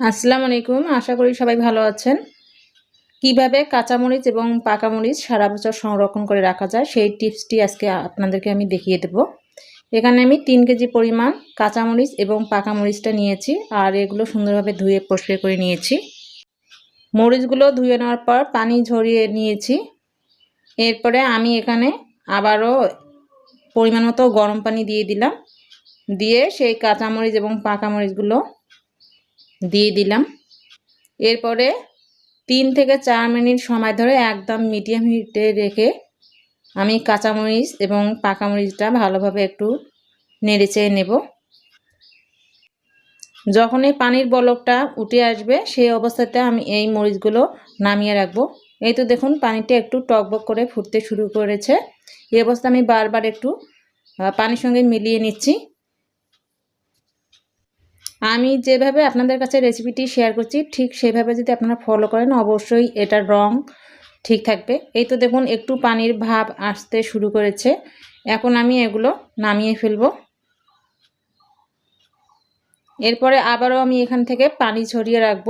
আসসালামু আলাইকুম আশা করি সবাই ভালো আছেন। কীভাবে কাঁচামরিচ এবং পাকামরিচ সারা বছর সংরক্ষণ করে রাখা যায় সেই টিপসটি আজকে আপনাদেরকে আমি দেখিয়ে দেব। এখানে আমি তিন কেজি পরিমাণ কাঁচামরিচ এবং পাকামরিচটা নিয়েছি আর এগুলো সুন্দরভাবে ধুয়ে পরিষ্কার করে নিয়েছি। মরিচগুলো ধুয়ে নেওয়ার পর পানি ঝরিয়ে নিয়েছি। এরপরে আমি এখানে আবারও পরিমাণ মতো গরম পানি দিয়ে দিলাম। দিয়ে সেই কাঁচামরিচ এবং পাকামরিচগুলো দিয়ে দিলাম। এরপরে তিন থেকে চার মিনিট সময় ধরে একদম মিডিয়াম হিটে রেখে আমি কাঁচামরিচ এবং পাকামরিচটা ভালোভাবে একটু নেড়ে চেয়ে নেব। যখন এই পানির বলকটা উঠে আসবে, সেই অবস্থাতে আমি এই মরিচগুলো নামিয়ে রাখব। এই তো দেখুন, পানিটা একটু টকবক করে ফুটতে শুরু করেছে। এই অবস্থা আমি বারবার একটু পানির সঙ্গে মিলিয়ে নিচ্ছি। আমি যেভাবে আপনাদের কাছে রেসিপিটি শেয়ার করছি, ঠিক সেভাবে যদি আপনারা ফলো করেন, অবশ্যই এটার রং ঠিক থাকবে। এই তো দেখুন, একটু পানির ভাব আসতে শুরু করেছে। এখন আমি এগুলো নামিয়ে ফেলব। এরপরে আবারও আমি এখান থেকে পানি ছড়িয়ে রাখব।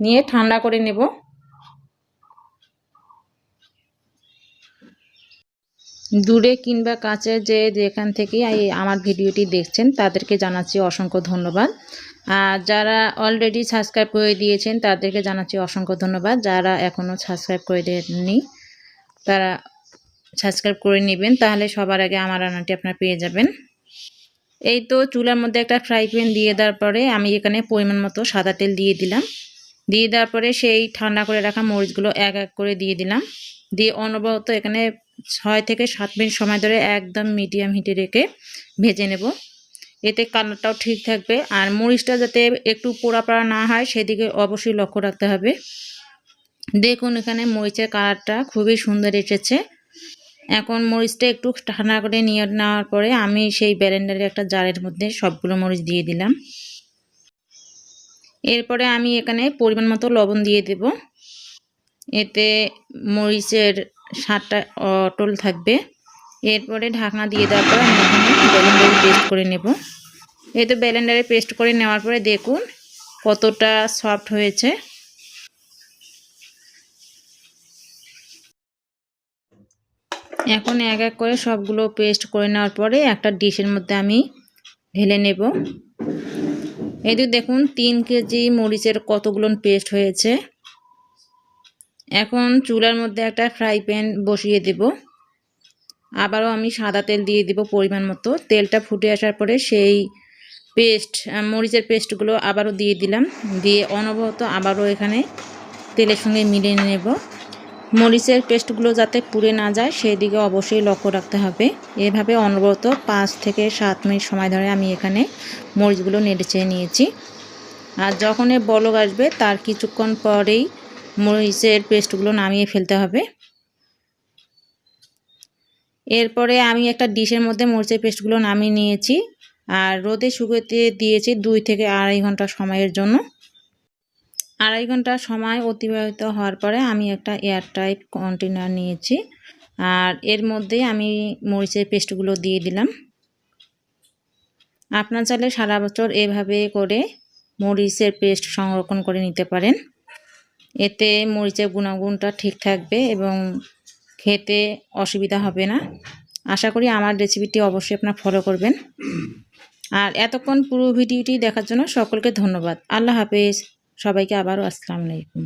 নিয়ে ঠান্ডা করে নেব। দূরে কিংবা কাছে যে যেখান থেকে আমার ভিডিওটি দেখছেন, তাদেরকে জানাচ্ছি অসংখ্য ধন্যবাদ। আর যারা অলরেডি সাবস্ক্রাইব করে দিয়েছেন, তাদেরকে জানাচ্ছি অসংখ্য ধন্যবাদ। যারা এখনও সাবস্ক্রাইব করে দেননি, তারা সাবস্ক্রাইব করে নেবেন, তাহলে সবার আগে আমার রান্নাটি আপনারা পেয়ে যাবেন। এই তো চুলার মধ্যে একটা ফ্রাই প্যান দিয়ে দেওয়ার পরে আমি এখানে পরিমাণ মতো সাদা তেল দিয়ে দিলাম। দিয়ে দেওয়ার পরে সেই ঠান্ডা করে রাখা মরিচগুলো এক এক করে দিয়ে দিলাম। দিয়ে অনবরত এখানে ছয় থেকে সাত মিনিট সময় ধরে একদম মিডিয়াম হিটে রেখে ভেজে নেব। এতে কালারটাও ঠিক থাকবে। আর মরিচটা যাতে একটু পোড়া পোড়া না হয়, সেদিকে অবশ্যই লক্ষ্য রাখতে হবে। দেখুন এখানে মরিচের কালারটা খুবই সুন্দর এসেছে। এখন মরিচটা একটু ঠান্ডা করে নিয়ে নেওয়ার পরে আমি সেই ব্যালেন্ডারের একটা জারের মধ্যে সবগুলো মরিচ দিয়ে দিলাম। এরপরে আমি এখানে পরিমাণ মতো লবণ দিয়ে দেব। এতে মরিচের স্বাদটা অটল থাকবে। এরপরে ঢাকনা দিয়ে দেওয়ার পর আমি এখানে ব্যালেন্ডারে পেস্ট করে নেব। এই তো ব্যালেন্ডারে পেস্ট করে নেওয়ার পরে দেখুন কতটা সফট হয়েছে। এখন এক এক করে সবগুলো পেস্ট করে নেওয়ার পরে একটা ডিশের মধ্যে আমি ঢেলে নেব। এই দেখুন তিন কেজি মরিচের কতগুলো পেস্ট হয়েছে। এখন চুলার মধ্যে একটা ফ্রাই প্যান বসিয়ে দেব। আবারও আমি সাদা তেল দিয়ে দিব পরিমাণ মতো। তেলটা ফুটে আসার পরে সেই পেস্ট মরিচের পেস্টগুলো আবারও দিয়ে দিলাম। দিয়ে অনবরত আবারও এখানে তেলের সঙ্গে মিলিয়ে নেব। মরিচের পেস্টগুলো যাতে পুড়ে না যায় সেই দিকে অবশ্যই লক্ষ্য রাখতে হবে। এভাবে অনবরত পাঁচ থেকে সাত মিনিট সময় ধরে আমি এখানে মরিচগুলো নেড়ে চেয়ে নিয়েছি। আর যখন এ বলক আসবে, তার কিছুক্ষণ পরেই মরিচের পেস্টগুলো নামিয়ে ফেলতে হবে। এরপরে আমি একটা ডিশের মধ্যে মরিচের পেস্টগুলো নামিয়ে নিয়েছি আর রোদে শুকোতে দিয়েছি দুই থেকে আড়াই ঘণ্টা সময়ের জন্য। আড়াই ঘণ্টা সময় অতিবাহিত হওয়ার পরে আমি একটা এয়ারটাইট কন্টেনার নিয়েছি আর এর মধ্যে আমি মরিচের পেস্টগুলো দিয়ে দিলাম। আপনার চাইলে সারা বছর এভাবে করে মরিচের পেস্ট সংরক্ষণ করে নিতে পারেন। এতে মরিচের গুণাগুণটা ঠিক থাকবে এবং খেতে অসুবিধা হবে না। আশা করি আমার রেসিপিটি অবশ্যই আপনার ফলো করবেন। আর এতক্ষণ পুরো ভিডিওটি দেখার জন্য সকলকে ধন্যবাদ। আল্লাহ হাফেজ। সবাইকে আবারও আসসালামু আলাইকুম।